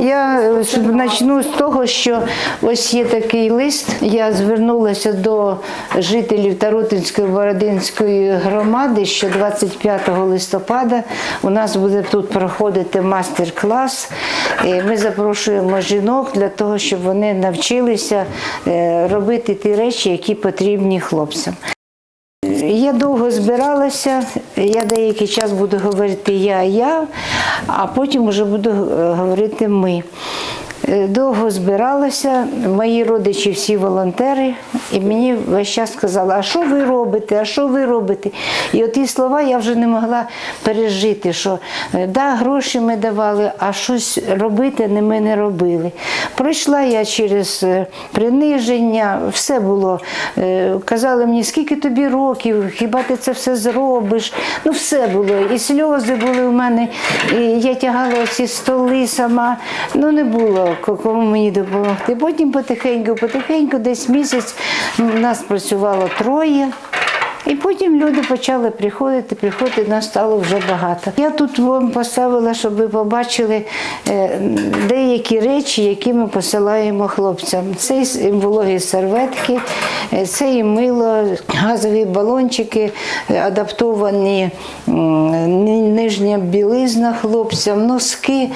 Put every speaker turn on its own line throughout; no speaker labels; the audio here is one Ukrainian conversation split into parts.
Я е, почну з того, що ось є такий лист. Я звернулася до жителів Тарутинської Бородинської громади, що 25 листопада у нас буде тут проходити мастер-клас. І Ми запрошуємо жінок для того, щоб вони навчилися е, робити ті речі, які потрібні хлопцям. Я довго збиралася, я деякий час буду говорити я, я, а потім вже буду е, говорити ми. Е, Довго збиралася, мої родичі всі волонтери, і мені весь час сказали, а що ви робите, а що ви робите? І оті слова я вже не могла пережити, що е, да, гроші ми давали, а щось робити не ми не робили. Пройшла я через е, приниження, все було. Казали мені, скільки тобі років, хіба ти це все зробиш? Ну, все було. І сльози були у мене, і я тягала ці столи сама. Ну, не було кому мені допомогти. Потім потихеньку, потихеньку, десь місяць нас працювало троє. І потім люди почали приходити, приходити, нас стало вже багато. Я тут вам поставила, щоб ви побачили е, деякі речі, які ми посилаємо хлопцям. Це й с- і вологі серветки, е, це і мило, газові балончики, е, адаптовані нижня білизна хлопцям, носки,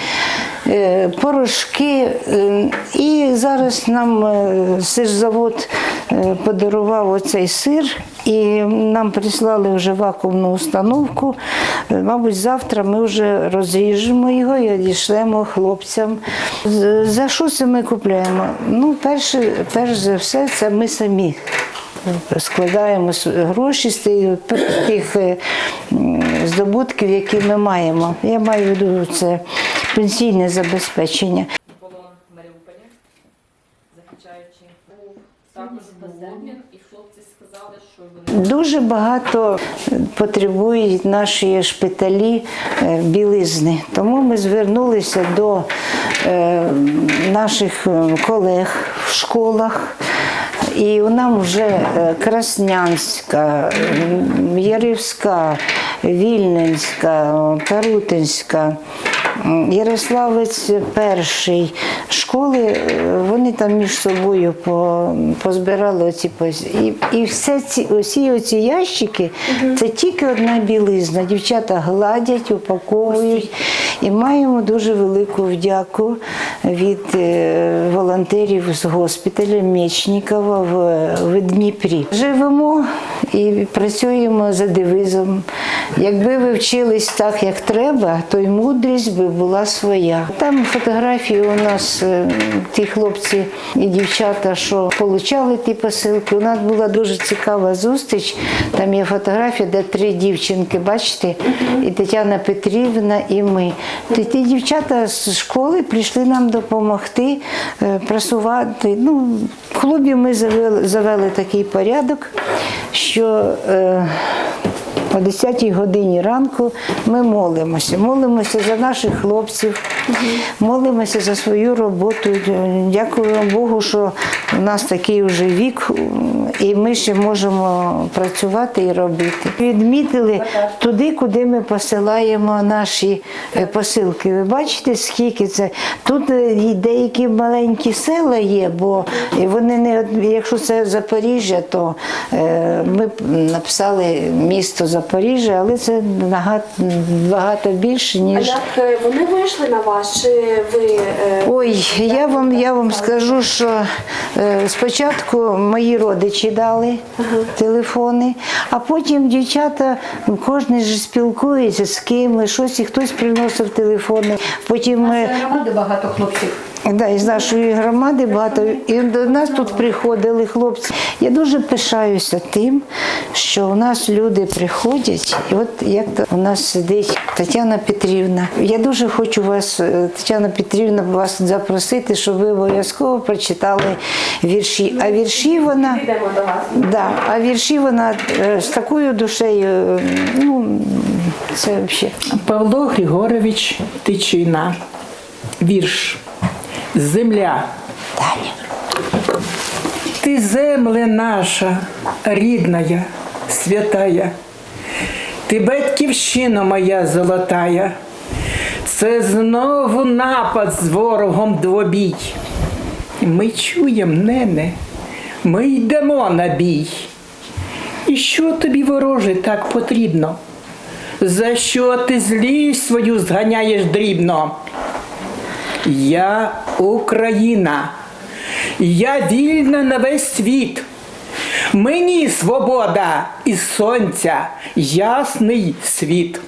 порошки. е, І зараз нам е, сирзавод е, подарував оцей сир. І нам прислали вже вакуумну установку. Е, Мабуть, завтра ми вже розріжемо його і одійшлемо хлопцям. За що це ми купляємо? Ну, перше, перш за все, це ми самі. Складаємо гроші з тих- е, здобутків, які ми маємо. Я маю в виду це пенсійне забезпечення.
полон Маріуполі, захищаючи, також обмін, і хлопці сказали, що вони
Дуже багато потребують наші шпиталі е, білизни. Тому ми звернулися до е, наших е, колег в школах. І нам вже Краснянська, Яривська, Вільненська, Тарутинська, Ярославець перший школи, е, вони там між собою по- позбирали оці і, і все ці усі оці ящики це тільки одна білизна. Дівчата гладять, упаковують. І маємо дуже велику вдяку від е, волонтерів з госпіталю Мєчнікова в, в Дніпрі. Живемо і працюємо за девизом. Якби ви вчились так, як треба, то й мудрість би була своя. Там фотографії у нас е, ті хлопці і дівчата, що отримали ті посилки. У нас була дуже цікава зустріч. Там є фотографія, де три дівчинки, бачите, і Тетяна Петрівна, і ми. Ті ті дівчата з школи прийшли нам допомогти е, прасувати. Ну, в клубі ми завели, завели такий порядок, що е, о 10 годині ранку ми молимося. Молимося за наших хлопців, молимося за свою роботу. Дякую Богу, що у нас такий вже вік, і ми ще можемо працювати і робити. Відмітили туди, куди ми посилаємо наші е, посилки. Ви бачите, скільки це? Тут е, деякі маленькі села є, бо вони не якщо це Запоріжжя, то е, ми написали місто Запоріжжя, але це багато більше,
А
ніж.
як е, вони вийшли на вас? Чи ви е,
Ой, я вам, я вам скажу, що е, спочатку мої родичі дали телефони, а потім дівчата, ну, кожен ж спілкується з кимось, щось і хтось приносив телефони. Потім ми.
громади багато хлопців.
Да, із нашої громади багато. І до нас тут приходили хлопці. Я дуже пишаюся тим, що у нас люди приходять, і от як то у нас сидить Тетяна Петрівна. Я дуже хочу вас, е, Тетяна Петрівна, вас запросити, щоб ви обов'язково прочитали вірші. А вірші вона.
до вас?
Да, а вірші вона е, з такою душею, ну це взагалі.
Павло Григорович Тичина. Вірш. Земля.
Таня.
Ты земля наша, рідная, святая, Ти батьківщина моя золотая. Це знову напад з ворогом двобій. Ми чуєм, нене, ми йдемо на бій. І що тобі, вороже, так потрібно? За що ти злість свою зганяєш дрібно? Я Україна, я вільна на весь світ. Мені свобода і сонця, ясний світ.